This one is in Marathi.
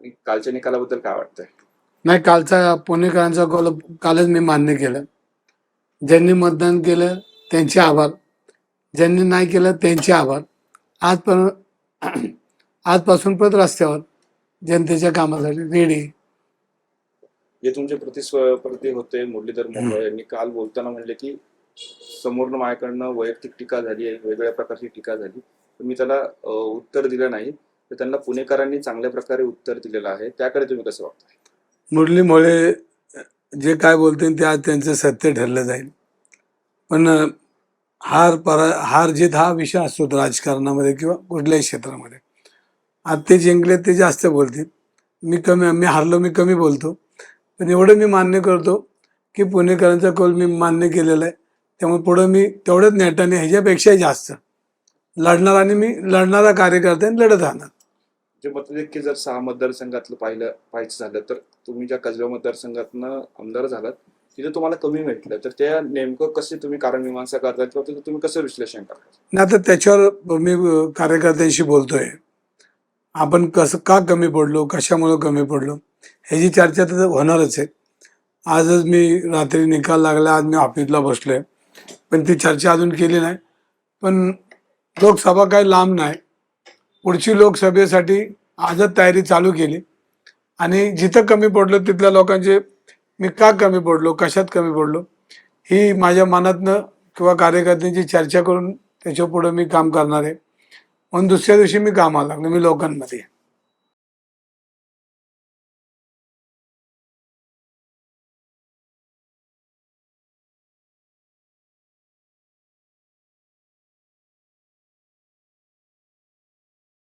आणि कालच्या निकालाबद्दल काय वाटतंय? नाही कालचा पुणेकरांचा कॉल कालच मी मान्य केलं. ज्यांनी मतदान केलं त्यांचे आभार. ज्यांनी नाही केलं त्यांचे आभार. आज पण आजपासून परत रस्त्यावर जनतेच्या कामासाठी रेडी जे तुमचे प्रतिस्पर्धी होते मुरलीधर मोहोळ यांनी काल बोलताना म्हणले की समोरनं माझ्याकडनं वैयक्तिक टीका झाली आहे वेगवेगळ्या प्रकारची टीका झाली. तर मी त्याला उत्तर दिलं नाही. तर त्यांना पुणेकरांनी चांगल्या प्रकारे उत्तर दिलेलं आहे. त्याकडे तुम्ही कसं वागताय मुरली मोळे जे काय बोलतील ते आज त्यांचं सत्य ठरलं जाईल. पण हार परा हार जीत हा विषय असतो राजकारणामध्ये किंवा कुठल्याही क्षेत्रामध्ये. आज ते जिंकले ते जास्त बोलतील. मी कमी मी हारलो मी कमी बोलतो. पण एवढं मी मान्य करतो की पुणेकरांचा कौल मी मान्य केलेला आहे. त्यामुळे पुढं मी तेवढंच नेटाने ह्याच्यापेक्षाही जास्त लढणार आणि मी लढणारा कार्यकर्ते आणि लढत राहणार. जे की जर सहा मतदारसंघातलं पाहिलं पाहायचं झालं तर तुम्ही ज्या कसबा मतदारसंघातनं आमदार झालात तिथे तुम्हाला कमी भेटलं. तर त्या नेमकं कसे तुम्ही कारणमीमांसा करता किंवा त्याचं तुम्ही कसं विश्लेषण करता नाही आता त्याच्यावर मी कार्यकर्त्यांशी बोलतोय. आपण कसं का कमी पडलो कशामुळं कमी पडलो ह्याची चर्चा तर होणारच आहे. आजच मी रात्री निकाल लागला आज मी ऑफिसला बसलोय. पण ती चर्चा अजून केली नाही. पण लोकसभा काही लांब नाही. पुढची लोकसभेसाठी आजच तयारी चालू केली. आणि जिथं कमी पडलो तिथल्या लोकांचे मी का कमी पडलो कशात कमी पडलो ही माझ्या मनातनं किंवा कार्यकर्त्यांची चर्चा करून त्याच्यापुढं मी काम करणार आहे. म्हणून दुसऱ्या दिवशी मी कामाला लागलो मी लोकांमध्ये.